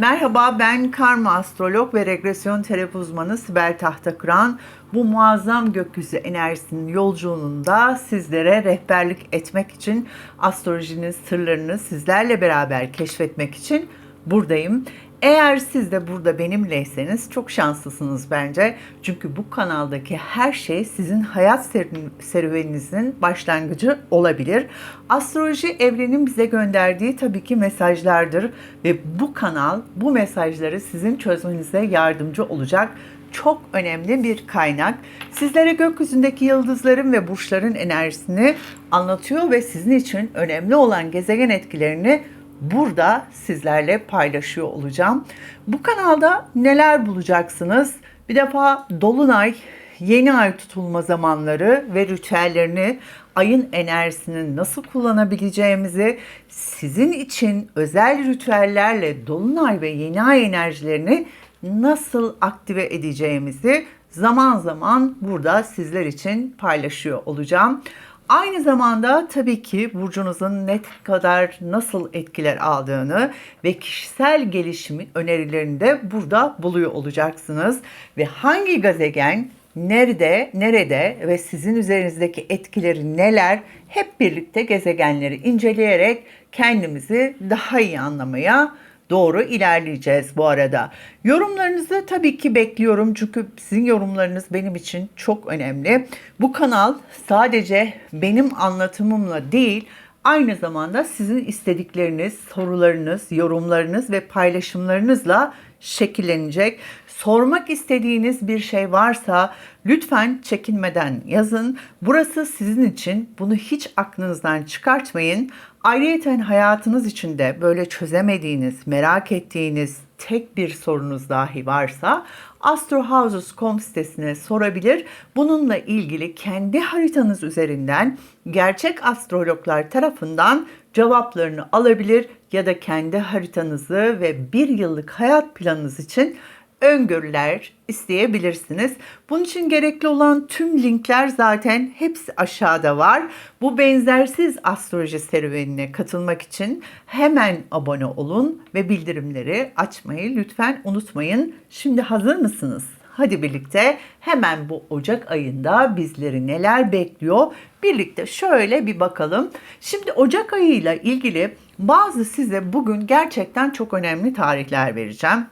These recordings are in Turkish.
Merhaba ben karma astrolog ve regresyon terapi uzmanı Sibel Tahtakıran. Bu muazzam gökyüzü enerjisinin yolculuğunda sizlere rehberlik etmek için astrolojinin sırlarını sizlerle beraber keşfetmek için buradayım. Eğer siz de burada benimleyseniz çok şanslısınız bence. Çünkü bu kanaldaki her şey sizin hayat ser- serüveninizin başlangıcı olabilir. Astroloji evrenin bize gönderdiği tabii ki mesajlardır ve bu kanal bu mesajları sizin çözmenize yardımcı olacak çok önemli bir kaynak. Sizlere gökyüzündeki yıldızların ve burçların enerjisini anlatıyor ve sizin için önemli olan gezegen etkilerini burada sizlerle paylaşıyor olacağım. Bu kanalda neler bulacaksınız? Bir defa dolunay, yeni ay tutulma zamanları ve ritüellerini, ayın enerjisini nasıl kullanabileceğimizi, sizin için özel ritüellerle dolunay ve yeni ay enerjilerini nasıl aktive edeceğimizi zaman zaman burada sizler için paylaşıyor olacağım. Aynı zamanda tabii ki burcunuzun ne kadar nasıl etkiler aldığını ve kişisel gelişimin önerilerini de burada buluyor olacaksınız. Ve hangi gezegen nerede, nerede ve sizin üzerinizdeki etkileri neler hep birlikte gezegenleri inceleyerek kendimizi daha iyi anlamaya doğru ilerleyeceğiz bu arada. Yorumlarınızı tabii ki bekliyorum çünkü sizin yorumlarınız benim için çok önemli. Bu kanal sadece benim anlatımımla değil, aynı zamanda sizin istedikleriniz, sorularınız, yorumlarınız ve paylaşımlarınızla şekillenecek. Sormak istediğiniz bir şey varsa lütfen çekinmeden yazın. Burası sizin için. Bunu hiç aklınızdan çıkartmayın. Ayrıca hayatınız içinde böyle çözemediğiniz, merak ettiğiniz tek bir sorunuz dahi varsa astrohouses.com sitesine sorabilir. Bununla ilgili kendi haritanız üzerinden gerçek astrologlar tarafından cevaplarını alabilir ya da kendi haritanızı ve bir yıllık hayat planınız için öngörüler isteyebilirsiniz. Bunun için gerekli olan tüm linkler zaten hepsi aşağıda var. Bu benzersiz astroloji serüvenine katılmak için hemen abone olun ve bildirimleri açmayı lütfen unutmayın. Şimdi hazır mısınız? Hadi birlikte hemen bu Ocak ayında bizleri neler bekliyor? Birlikte şöyle bir bakalım. Şimdi Ocak ayıyla ilgili bazı size bugün gerçekten çok önemli tarihler vereceğim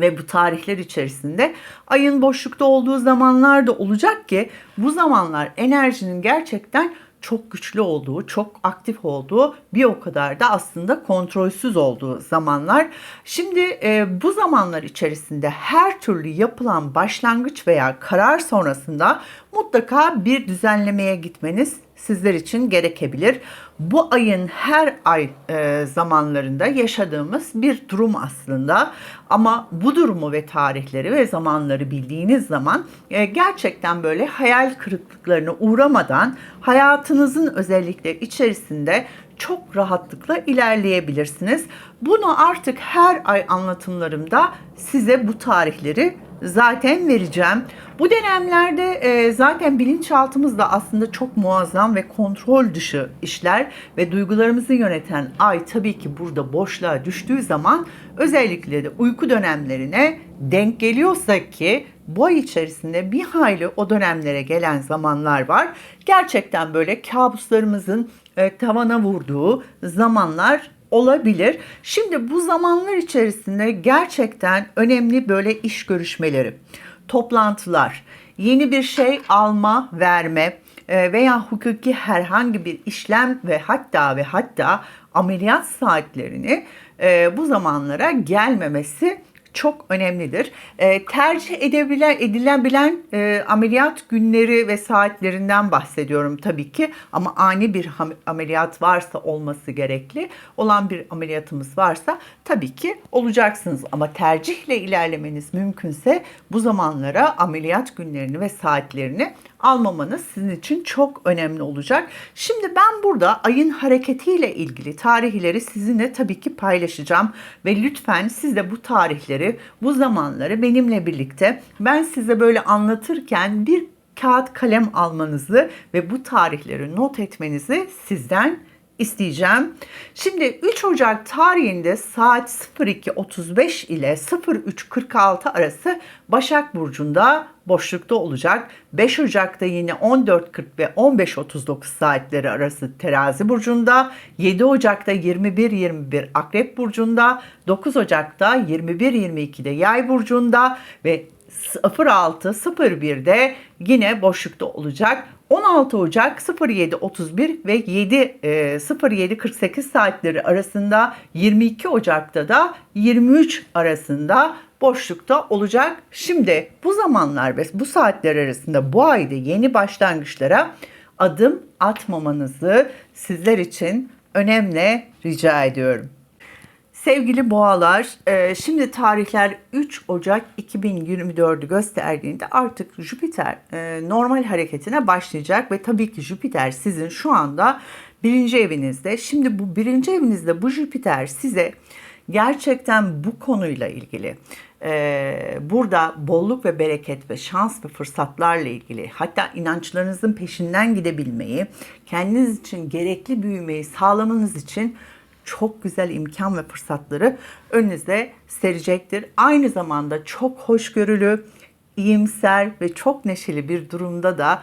ve bu tarihler içerisinde ayın boşlukta olduğu zamanlar da olacak ki bu zamanlar enerjinin gerçekten çok güçlü olduğu, çok aktif olduğu, bir o kadar da aslında kontrolsüz olduğu zamanlar. Şimdi e, bu zamanlar içerisinde her türlü yapılan başlangıç veya karar sonrasında mutlaka bir düzenlemeye gitmeniz sizler için gerekebilir. Bu ayın her ay e, zamanlarında yaşadığımız bir durum aslında. Ama bu durumu ve tarihleri ve zamanları bildiğiniz zaman e, gerçekten böyle hayal kırıklıklarına uğramadan hayatınızın özellikle içerisinde çok rahatlıkla ilerleyebilirsiniz. Bunu artık her ay anlatımlarımda size bu tarihleri zaten vereceğim. Bu dönemlerde e, zaten bilinçaltımızda aslında çok muazzam ve kontrol dışı işler ve duygularımızı yöneten ay tabii ki burada boşluğa düştüğü zaman özellikle de uyku dönemlerine denk geliyorsa ki bu ay içerisinde bir hayli o dönemlere gelen zamanlar var. Gerçekten böyle kabuslarımızın e, tavana vurduğu zamanlar olabilir. Şimdi bu zamanlar içerisinde gerçekten önemli böyle iş görüşmeleri, toplantılar, yeni bir şey alma, verme e, veya hukuki herhangi bir işlem ve hatta ve hatta ameliyat saatlerini e, bu zamanlara gelmemesi çok önemlidir. E, tercih edebilen, edilebilen e, ameliyat günleri ve saatlerinden bahsediyorum tabii ki. Ama ani bir ameliyat varsa olması gerekli. Olan bir ameliyatımız varsa tabii ki olacaksınız. Ama tercihle ilerlemeniz mümkünse bu zamanlara ameliyat günlerini ve saatlerini almamanız sizin için çok önemli olacak. Şimdi ben burada ayın hareketiyle ilgili tarihleri sizinle tabii ki paylaşacağım ve lütfen siz de bu tarihleri, bu zamanları benimle birlikte ben size böyle anlatırken bir kağıt kalem almanızı ve bu tarihleri not etmenizi sizden isteyeceğim. Şimdi 3 Ocak tarihinde saat 02.35 ile 03.46 arası Başak Burcu'nda boşlukta olacak. 5 Ocak'ta yine 14.40 ve 15.39 saatleri arası Terazi Burcu'nda. 7 Ocak'ta 21.21 Akrep Burcu'nda. 9 Ocak'ta 21.22'de Yay Burcu'nda ve 06.01'de yine boşlukta olacak. 16 Ocak 07.31 ve 7 e, 07.48 saatleri arasında 22 Ocak'ta da 23 arasında boşlukta olacak. Şimdi bu zamanlar ve bu saatler arasında bu ayda yeni başlangıçlara adım atmamanızı sizler için önemli rica ediyorum. Sevgili boğalar, e, şimdi tarihler 3 Ocak 2024'ü gösterdiğinde artık Jüpiter e, normal hareketine başlayacak ve tabii ki Jüpiter sizin şu anda birinci evinizde. Şimdi bu birinci evinizde bu Jüpiter size gerçekten bu konuyla ilgili e, burada bolluk ve bereket ve şans ve fırsatlarla ilgili hatta inançlarınızın peşinden gidebilmeyi, kendiniz için gerekli büyümeyi sağlamanız için çok güzel imkan ve fırsatları önünüze serecektir. Aynı zamanda çok hoşgörülü, iyimser ve çok neşeli bir durumda da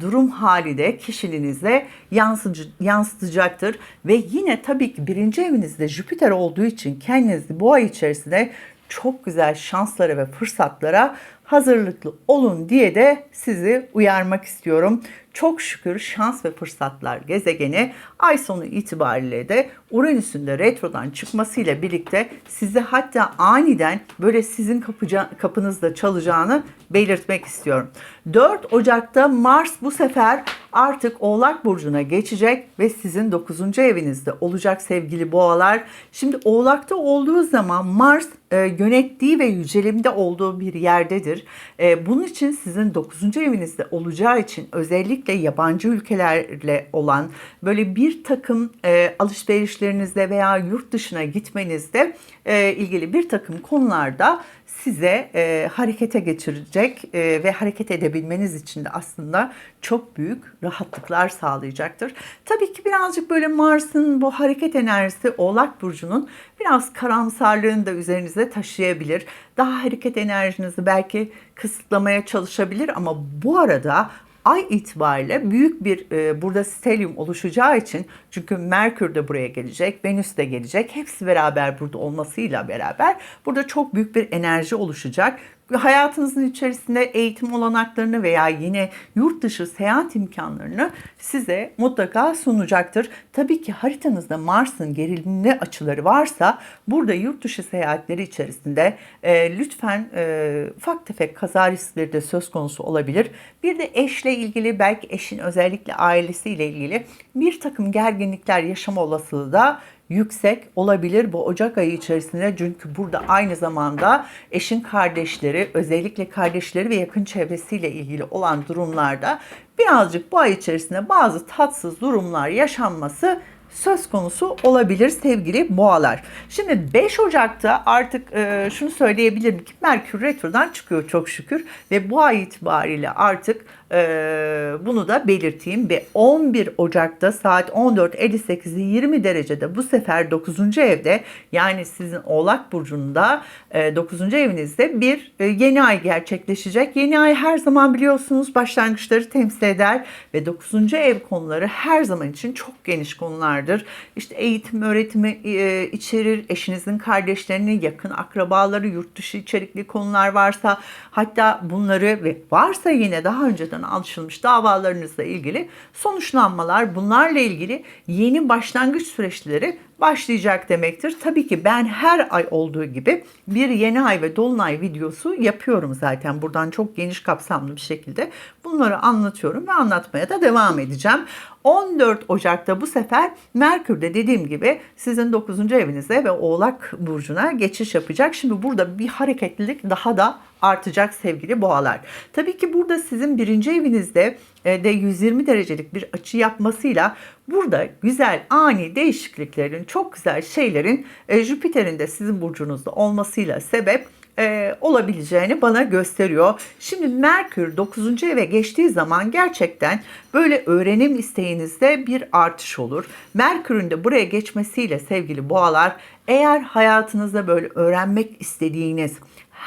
durum hali de kişiliğinize yansıcı, yansıtacaktır. Ve yine tabii ki birinci evinizde Jüpiter olduğu için kendinizi bu ay içerisinde çok güzel şanslara ve fırsatlara hazırlıklı olun diye de sizi uyarmak istiyorum. Çok şükür şans ve fırsatlar gezegeni ay sonu itibariyle de Uranüs'ün de retrodan çıkmasıyla birlikte sizi hatta aniden böyle sizin kapıca, kapınızda çalacağını belirtmek istiyorum. 4 Ocak'ta Mars bu sefer artık Oğlak Burcu'na geçecek ve sizin 9. evinizde olacak sevgili boğalar. Şimdi Oğlak'ta olduğu zaman Mars e, yönettiği ve yücelimde olduğu bir yerdedir. E, bunun için sizin 9. evinizde olacağı için özellikle yabancı ülkelerle olan böyle bir takım e, alışverişlerinizde veya yurt dışına gitmenizde e, ilgili bir takım konularda size e, harekete geçirecek e, ve hareket edebilmeniz için de aslında çok büyük rahatlıklar sağlayacaktır. Tabii ki birazcık böyle Mars'ın bu hareket enerjisi Oğlak Burcu'nun biraz karamsarlığını da üzerinize taşıyabilir. Daha hareket enerjinizi belki kısıtlamaya çalışabilir ama bu arada ay itibariyle büyük bir e, burada stelyum oluşacağı için çünkü Merkür de buraya gelecek, Venüs de gelecek. Hepsi beraber burada olmasıyla beraber burada çok büyük bir enerji oluşacak hayatınızın içerisinde eğitim olanaklarını veya yine yurt dışı seyahat imkanlarını size mutlaka sunacaktır. Tabii ki haritanızda Mars'ın gerilimli açıları varsa burada yurt dışı seyahatleri içerisinde e, lütfen e, ufak tefek kaza riskleri de söz konusu olabilir. Bir de eşle ilgili belki eşin özellikle ailesiyle ilgili bir takım gerginlikler yaşama olasılığı da yüksek olabilir bu Ocak ayı içerisinde. Çünkü burada aynı zamanda eşin kardeşleri, özellikle kardeşleri ve yakın çevresiyle ilgili olan durumlarda birazcık bu ay içerisinde bazı tatsız durumlar yaşanması söz konusu olabilir sevgili boğalar. Şimdi 5 Ocak'ta artık e, şunu söyleyebilirim ki Merkür Retro'dan çıkıyor çok şükür ve bu ay itibariyle artık ee, bunu da belirteyim ve 11 Ocak'ta saat 14.58'i 20 derecede bu sefer 9. evde yani sizin Oğlak Burcu'nda 9. E, evinizde bir e, yeni ay gerçekleşecek. Yeni ay her zaman biliyorsunuz başlangıçları temsil eder ve 9. ev konuları her zaman için çok geniş konulardır. İşte eğitim, öğretimi e, içerir, eşinizin kardeşlerini, yakın akrabaları, yurt dışı içerikli konular varsa hatta bunları ve varsa yine daha önceden tarafından açılmış davalarınızla ilgili sonuçlanmalar, bunlarla ilgili yeni başlangıç süreçleri başlayacak demektir. Tabii ki ben her ay olduğu gibi bir yeni ay ve dolunay videosu yapıyorum zaten. Buradan çok geniş kapsamlı bir şekilde bunları anlatıyorum ve anlatmaya da devam edeceğim. 14 Ocak'ta bu sefer Merkür de dediğim gibi sizin 9. evinize ve Oğlak Burcu'na geçiş yapacak. Şimdi burada bir hareketlilik daha da artacak sevgili boğalar. Tabii ki burada sizin birinci evinizde de 120 derecelik bir açı yapmasıyla burada güzel ani değişikliklerin, çok güzel şeylerin e, Jüpiter'in de sizin burcunuzda olmasıyla sebep e, olabileceğini bana gösteriyor. Şimdi Merkür 9. eve geçtiği zaman gerçekten böyle öğrenim isteğinizde bir artış olur. Merkür'ün de buraya geçmesiyle sevgili boğalar eğer hayatınızda böyle öğrenmek istediğiniz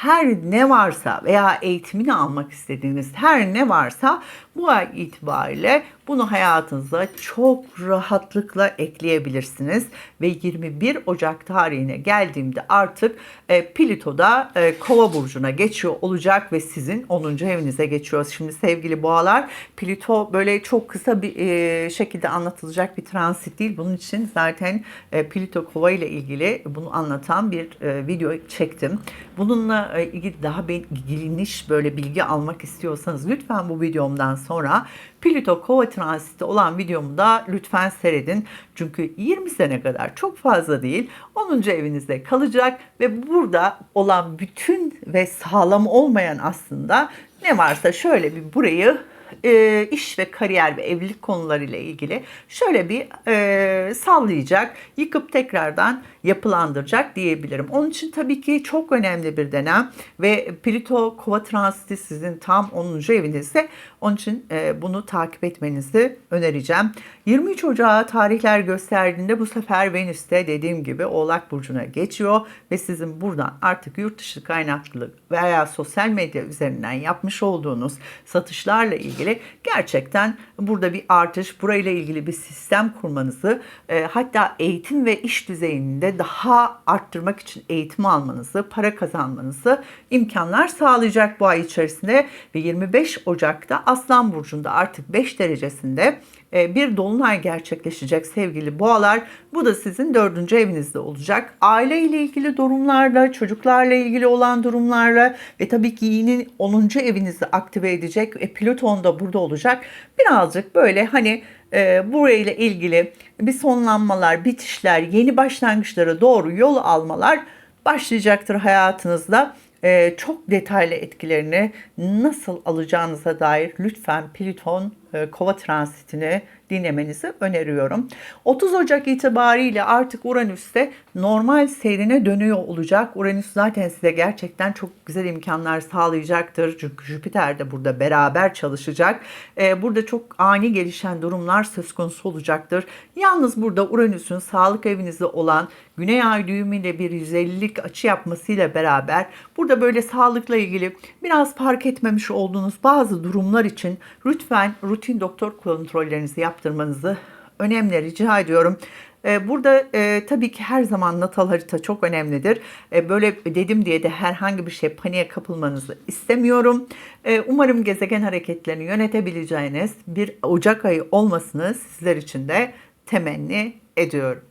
her ne varsa veya eğitimini almak istediğiniz her ne varsa bu ay itibariyle bunu hayatınıza çok rahatlıkla ekleyebilirsiniz. Ve 21 Ocak tarihine geldiğimde artık e, Plüto'da e, Kova burcuna geçiyor olacak ve sizin 10. evinize geçiyor. Şimdi sevgili boğalar Plüto böyle çok kısa bir e, şekilde anlatılacak bir transit değil. Bunun için zaten e, Plüto Kova ile ilgili bunu anlatan bir e, video çektim. Bununla e, ilgili daha geniş böyle bilgi almak istiyorsanız lütfen bu videomdan sonra Plüto Kova transiti olan videomu da lütfen seyredin. Çünkü 20 sene kadar çok fazla değil 10. evinizde kalacak ve burada olan bütün ve sağlam olmayan aslında ne varsa şöyle bir burayı e, iş ve kariyer ve evlilik konularıyla ilgili şöyle bir e, sallayacak, yıkıp tekrardan yapılandıracak diyebilirim. Onun için tabii ki çok önemli bir dönem ve Plüto Kova transiti sizin tam 10. evinizde. Onun için e, bunu takip etmenizi önereceğim. 23 Ocağı tarihler gösterdiğinde bu sefer Venüs de dediğim gibi Oğlak Burcu'na geçiyor ve sizin buradan artık yurt dışı kaynaklı veya sosyal medya üzerinden yapmış olduğunuz satışlarla ilgili gerçekten burada bir artış, burayla ilgili bir sistem kurmanızı e, hatta eğitim ve iş düzeyinde daha arttırmak için eğitim almanızı, para kazanmanızı imkanlar sağlayacak bu ay içerisinde ve 25 Ocak'ta Aslan Burcu'nda artık 5 derecesinde e, bir dolunay gerçekleşecek sevgili boğalar. Bu da sizin dördüncü evinizde olacak. Aile ile ilgili durumlarla, çocuklarla ilgili olan durumlarla ve tabii ki yine 10. evinizi aktive edecek ve Plüton da burada olacak. Birazcık böyle hani e, burayla ilgili bir sonlanmalar, bitişler, yeni başlangıçlara doğru yol almalar başlayacaktır hayatınızda. Ee, çok detaylı etkilerini nasıl alacağınıza dair lütfen Plüton kova transitini dinlemenizi öneriyorum. 30 Ocak itibariyle artık Uranüs'te normal seyrine dönüyor olacak. Uranüs zaten size gerçekten çok güzel imkanlar sağlayacaktır. Çünkü Jüpiter de burada beraber çalışacak. Ee, burada çok ani gelişen durumlar söz konusu olacaktır. Yalnız burada Uranüs'ün sağlık evinizde olan Güney Ay düğümüyle bir 150'lik açı yapmasıyla beraber burada böyle sağlıkla ilgili biraz fark etmemiş olduğunuz bazı durumlar için lütfen rutin doktor kontrollerinizi yaptırmanızı önemli rica ediyorum. Ee, Burada e, tabii ki her zaman natal harita çok önemlidir. E, böyle dedim diye de herhangi bir şey paniğe kapılmanızı istemiyorum. E, umarım gezegen hareketlerini yönetebileceğiniz bir Ocak ayı olmasını sizler için de temenni ediyorum.